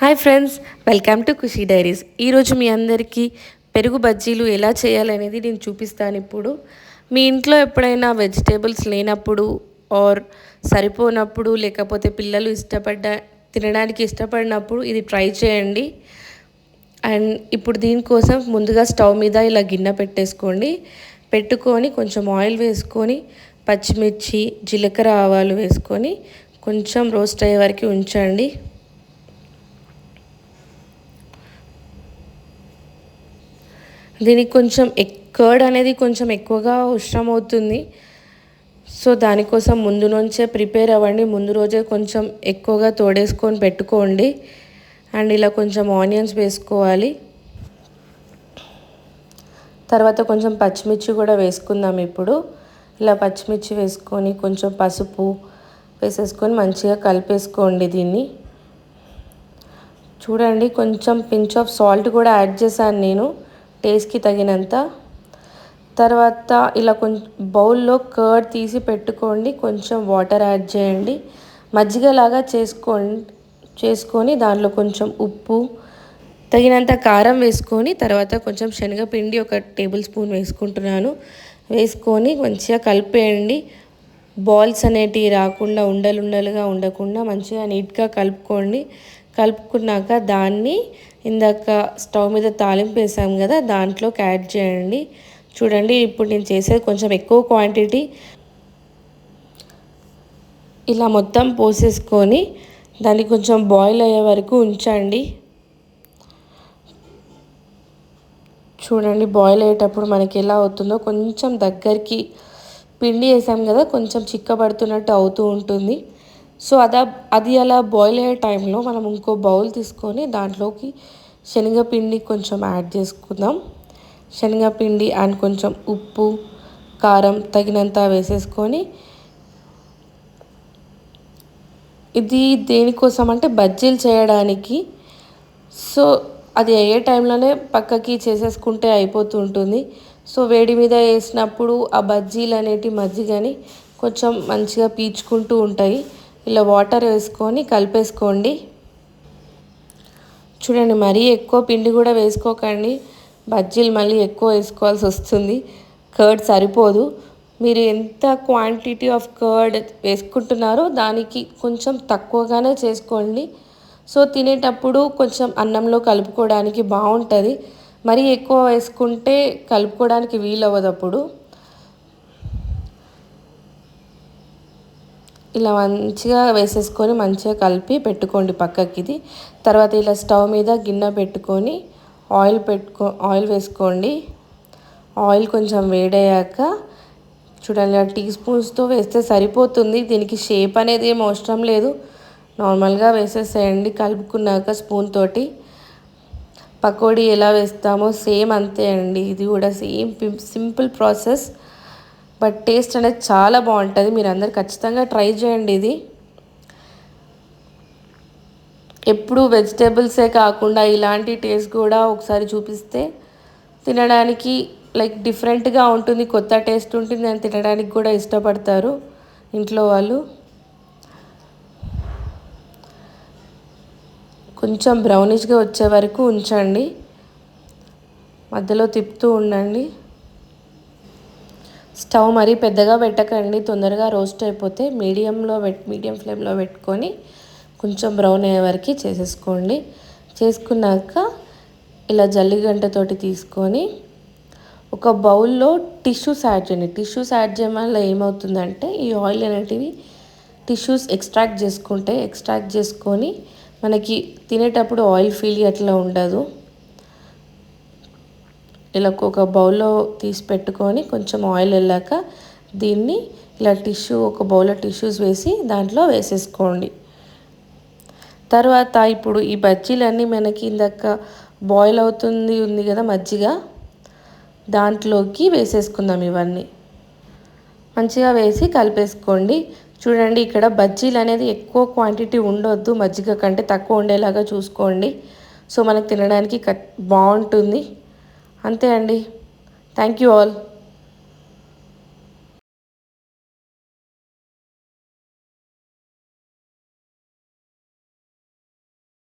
Hi friends welcome to Khushi diaries. ఈరోజు మీ అందరికీ పెరుగు బజ్జీలు ఎలా చేయాలనేది నేను చూపిస్తాను ఇప్పుడు. మీ ఇంట్లో ఎప్పుడైనా వెజిటేబుల్స్ లేనప్పుడు ఆర్ సరిపోనప్పుడు లేకపోతే పిల్లలు ఇష్టపడ్డ తినడానికి ఇష్టపడినప్పుడు ఇది ట్రై చేయండి. అండ్ ఇప్పుడు దీనికోసం ముందుగా స్టవ్ మీద ఇలా గిన్నె పెట్టేసుకోండి. పెట్టుకొని కొంచెం ఆయిల్ వేసుకొని పచ్చిమిర్చి జీలకర్ర ఆవాలు వేసుకొని కొంచెం రోస్ట్ అయ్యే వరకు ఉంచండి. దీనికి కొంచెం కర్డ్ అనేది కొంచెం ఎక్కువగా ఉష్ణం అవుతుంది సో దానికోసం ముందు నుంచే ప్రిపేర్ అవ్వండి. ముందు రోజే కొంచెం ఎక్కువగా తోడేసుకొని పెట్టుకోండి. అండ్ ఇలా కొంచెం ఆనియన్స్ వేసుకోవాలి. తర్వాత కొంచెం పచ్చిమిర్చి కూడా వేసుకుందాం ఇప్పుడు. ఇలా పచ్చిమిర్చి వేసుకొని కొంచెం పసుపు వేసేసుకొని మంచిగా కలిపేసుకోండి దీన్ని. చూడండి కొంచెం పించ్ ఆఫ్ సాల్ట్ కూడా యాడ్ చేశాను నేను. టేస్ట్కి తగినంత. తర్వాత ఇలా కొంచెం బౌల్లో కర్డ్ తీసి పెట్టుకోండి. కొంచెం వాటర్ యాడ్ చేయండి. మజ్జిగలాగా చేసుకోండి చేసుకొని దానిలో కొంచెం ఉప్పు తగినంత కారం వేసుకొని తర్వాత కొంచెం శనగపిండి ఒక టేబుల్ స్పూన్ వేసుకుంటున్నాను. వేసుకొని మంచిగా కలిపేయండి. బాల్స్ అనేటివి రాకుండా ఉండలుండలుగా ఉండకుండా మంచిగా నీట్గా కలుపుకోండి. కలుపుకున్నాక దాన్ని ఇందాక స్టవ్ మీద తాలింపు వేసాం కదా దాంట్లోకి యాడ్ చేయండి. చూడండి ఇప్పుడు నేను చేసేది కొంచెం ఎక్కువ క్వాంటిటీ. ఇలా మొత్తం పోసేసుకొని దాన్ని కొంచెం బాయిల్ అయ్యే వరకు ఉంచండి. చూడండి బాయిల్ అయ్యేటప్పుడు మనకి ఎలా అవుతుందో. కొంచెం దగ్గరికి పిండి వేసాం కదా కొంచెం చిక్కబడుతున్నట్టు అవుతూ ఉంటుంది. సో అదా అది అలా బాయిల్ అయ్యే టైంలో మనం ఇంకో బౌల్ తీసుకొని దాంట్లోకి శనగపిండి కొంచెం యాడ్ చేసుకుందాం. శనగపిండి అండ్ కొంచెం ఉప్పు కారం తగినంత వేసేసుకొని ఇది దేనికోసం అంటే బజ్జీలు చేయడానికి. సో అది అయ్యే టైంలోనే పక్కకి చేసేసుకుంటే అయిపోతూ ఉంటుంది. సో వేడి మీద వేసినప్పుడు ఆ బజ్జీలు అనేటి మజ్జిగని కొంచెం మంచిగా పీల్చుకుంటూ ఉంటాయి. ఇలా వాటర్ వేసుకొని కలిపేసుకోండి. చూడండి మరీ ఎక్కువ పిండి కూడా వేసుకోకండి. బజ్జీలు మళ్ళీ ఎక్కువ వేసుకోవాల్సి వస్తుంది. కర్డ్ సరిపోదు. మీరు ఎంత క్వాంటిటీ ఆఫ్ కర్డ్ వేసుకుంటున్నారో దానికి కొంచెం తక్కువగానే చేసుకోండి. సో తినేటప్పుడు కొంచెం అన్నంలో కలుపుకోవడానికి బాగుంటుంది. మరీ ఎక్కువ వేసుకుంటే కలుపుకోవడానికి వీలవ్వదు అప్పుడు. ఇలా మంచిగా వేసేసుకొని మంచిగా కలిపి పెట్టుకోండి పక్కకి ఇది. తర్వాత ఇలా స్టవ్ మీద గిన్నె పెట్టుకొని ఆయిల్ పెట్టుకో ఆయిల్ వేసుకోండి. ఆయిల్ కొంచెం వేడయ్యాక చూడండి టీ స్పూన్స్తో వేస్తే సరిపోతుంది. దీనికి షేప్ అనేది ఏం అవసరం లేదు. నార్మల్గా వేసేసేయండి కలుపుకున్నాక స్పూన్ తోటి. పకోడీ ఎలా వేస్తామో సేమ్ అంతే అండి. ఇది కూడా same simple process. But taste అనేది చాలా బాగుంటుంది. మీరు అందరు ఖచ్చితంగా ట్రై చేయండి ఇది. ఎప్పుడు వెజిటేబుల్సే కాకుండా ఇలాంటి టేస్ట్ కూడా ఒకసారి చూపిస్తే తినడానికి లైక్ డిఫరెంట్గా ఉంటుంది కొత్త టేస్ట్ ఉంటుంది అని తినడానికి కూడా ఇష్టపడతారు ఇంట్లో వాళ్ళు. కొంచెం బ్రౌనిష్గా వచ్చే వరకు ఉంచండి. మధ్యలో తిప్పుతూ ఉండండి. స్టవ్ మరీ పెద్దగా పెట్టకండి తొందరగా రోస్ట్ అయిపోతే మీడియంలో పెట్ మీడియం ఫ్లేమ్లో పెట్టుకొని కొంచెం బ్రౌన్ అయ్యే వరకు చేసేసుకోండి. చేసుకున్నాక ఇలా జల్లిగంటతోటి తీసుకొని ఒక బౌల్లో టిష్యూస్ యాడ్ చేయండి. టిష్యూస్ యాడ్ చేయడం వల్ల ఏమవుతుందంటే ఈ ఆయిల్ అనేటివి టిష్యూస్ ఎక్స్ట్రాక్ట్ చేసుకుంటే ఎక్స్ట్రాక్ట్ చేసుకొని మనకి తినేటప్పుడు ఆయిల్ ఫీల్ అట్లా ఉండదు. ఇలా ఒక బౌల్లో తీసి పెట్టుకొని కొంచెం ఆయిల్ వెళ్ళాక దీన్ని ఇలా టిష్యూ ఒక బౌల్లో టిష్యూస్ వేసి దాంట్లో వేసేసుకోండి. తర్వాత ఇప్పుడు ఈ బజ్జీలన్నీ మనకి ఇందాక బాయిల్ అవుతుంది ఉంది కదా మజ్జిగ దాంట్లోకి వేసేసుకుందాం ఇవన్నీ. మంచిగా వేసి కలిపేసుకోండి. చూడండి ఇక్కడ బజ్జీలు అనేది ఎక్కువ క్వాంటిటీ ఉండొద్దు మజ్జిగ కంటే తక్కువ ఉండేలాగా చూసుకోండి. సో మనకు తినడానికి బాగుంటుంది. అంతే అండి. Thank you all